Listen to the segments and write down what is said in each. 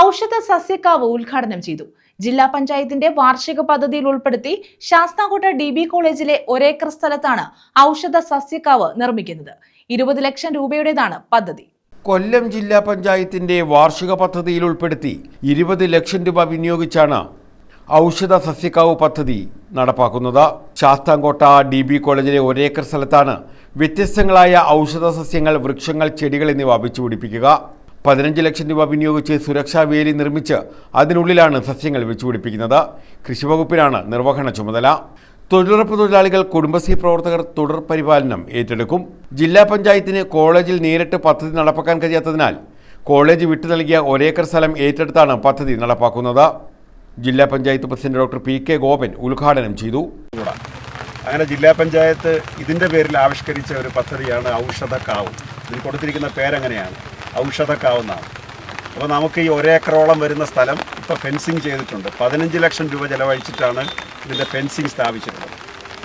ഔഷധ സസ്യക്കാവ് ഉദ്ഘാടനം ചെയ്തു. ജില്ലാ പഞ്ചായത്തിന്റെ വാർഷിക പദ്ധതിയിൽ ഉൾപ്പെടുത്തി ശാസ്താംകോട്ട ഡി ബി കോളേജിലെ ഒരേക്കർ സ്ഥലത്താണ് ഔഷധ സസ്യക്കാവ് നിർമ്മിക്കുന്നത്. ഇരുപത് ലക്ഷം രൂപയുടേതാണ് പദ്ധതി. കൊല്ലം ജില്ലാ പഞ്ചായത്തിന്റെ വാർഷിക പദ്ധതിയിൽ ഉൾപ്പെടുത്തി ഇരുപത് ലക്ഷം രൂപ വിനിയോഗിച്ചാണ് ഔഷധ സസ്യക്കാവ് പദ്ധതി നടപ്പാക്കുന്നത്. ശാസ്താംകോട്ട ഡി ബി കോളേജിലെ ഒരേക്കർ സ്ഥലത്താണ് വ്യത്യസ്തങ്ങളായ ഔഷധ സസ്യങ്ങൾ വൃക്ഷങ്ങൾ ചെടികൾ എന്നിവ വെച്ചുപിടിപ്പിക്കുക പതിനഞ്ച് ലക്ഷം രൂപ വിനിയോഗിച്ച് സുരക്ഷാ വേലി നിർമ്മിച്ച് അതിനുള്ളിലാണ് സസ്യങ്ങൾ വെച്ചുപിടിപ്പിക്കുന്നത്. കൃഷിവകുപ്പിനാണ് നിർവഹണ ചുമതല. തൊഴിലുറപ്പ് തൊഴിലാളികൾ കുടുംബശ്രീ പ്രവർത്തകർ തുടർ പരിപാലനം ഏറ്റെടുക്കും. ജില്ലാ പഞ്ചായത്തിന് കോളേജിൽ നേരിട്ട് പദ്ധതി നടപ്പാക്കാൻ കഴിയാത്തതിനാൽ കോളേജ് വിട്ടു നൽകിയ ഒരേക്കർ സ്ഥലം ഏറ്റെടുത്താണ് പദ്ധതി നടപ്പാക്കുന്നത്. ജില്ലാ panchayat president doctor P K Gopan ഉദ്ഘാടനം ചെയ്തു. അങ്ങനെ ജില്ലാ പഞ്ചായത്ത് ഇതിന്റെ പേരിൽ ആവിഷ്കരിച്ച ഒരു പദ്ധതിയാണ് ഔഷധക്കാവ് ഇതിൽ കൊടുത്തിരിക്കുന്ന പേരങ്ങനെയാണ്? ഔഷധക്കാവ് എന്നാണ് അപ്പോൾ നമുക്ക് ഈ ഒരേക്കറോളം വരുന്ന സ്ഥലം ഇപ്പോൾ ഫെൻസിങ് ചെയ്തിട്ടുണ്ട്. പതിനഞ്ച് ലക്ഷം രൂപ ചിലവഴിച്ചിട്ടാണ് ഇതിന്റെ ഫെൻസിങ് സ്ഥാപിച്ചിട്ടുള്ളത്.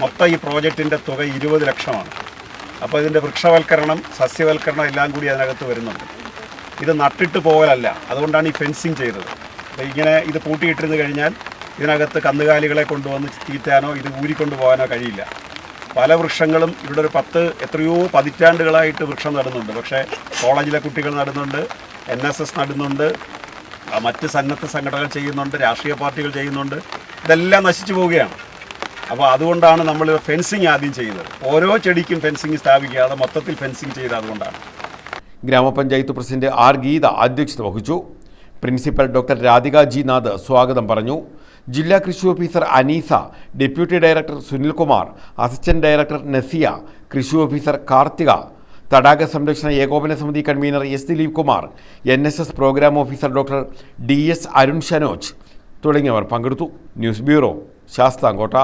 മൊത്തം ഈ പ്രോജക്റ്റിന്റെ തുക ഇരുപത് ലക്ഷമാണ്. അപ്പോൾ ഇതിന്റെ വൃക്ഷവൽക്കരണം സസ്യവൽക്കരണം എല്ലാം കൂടി അതിനകത്ത് വരുന്നുണ്ട്. ഇത് നട്ടിട്ട് പോകലല്ല. അതുകൊണ്ടാണ് ഈ ഫെൻസിങ് ചെയ്തത്. അപ്പോൾ ഇങ്ങനെ ഇത് പൂട്ടിയിട്ടിരുന്ന് കഴിഞ്ഞാൽ ഇതിനകത്ത് കന്നുകാലികളെ കൊണ്ടുവന്ന് തീറ്റാനോ ഇത് ഊരിക്കൊണ്ടു പോകാനോ കഴിയില്ല. പല വൃക്ഷങ്ങളും ഇവിടെ ഒരു പത്ത് എത്രയോ പതിറ്റാണ്ടുകളായിട്ട് വൃക്ഷം നടുന്നുണ്ട്. പക്ഷേ കോളേജിലെ കുട്ടികൾ നടുന്നുണ്ട് എൻ എസ് എസ് നടുന്നുണ്ട് മറ്റ് സന്നദ്ധ സംഘടനകൾ ചെയ്യുന്നുണ്ട് രാഷ്ട്രീയ പാർട്ടികൾ ചെയ്യുന്നുണ്ട്. ഇതെല്ലാം നശിച്ചു പോവുകയാണ്. അപ്പോൾ അതുകൊണ്ടാണ് നമ്മൾ ഫെൻസിങ് ആദ്യം ചെയ്യുന്നത്. ഓരോ ചെടിക്കും ഫെൻസിങ് സ്ഥാപിക്കാതെ മൊത്തത്തിൽ ഫെൻസിങ് ചെയ്ത് അതുകൊണ്ടാണ്. ഗ്രാമപഞ്ചായത്ത് പ്രസിഡന്റ് ആർ ഗീത അധ്യക്ഷത വഹിച്ചു. Principal doctor Radhika G Nath സ്വാഗതം പറഞ്ഞു. ജില്ലാ കൃഷി officer Aneesa deputy director Sunilkumar assistant director Nasiya കൃഷി ഓഫീസർ കാർത്തിക തടാക സംരക്ഷണ ഏകോപന സമിതി convener S Dileep Kumar N S S programme officer doctor D S Arun Shanoj തുടങ്ങിയവർ പങ്കെടുത്തു. News bureau Sasthamkotta.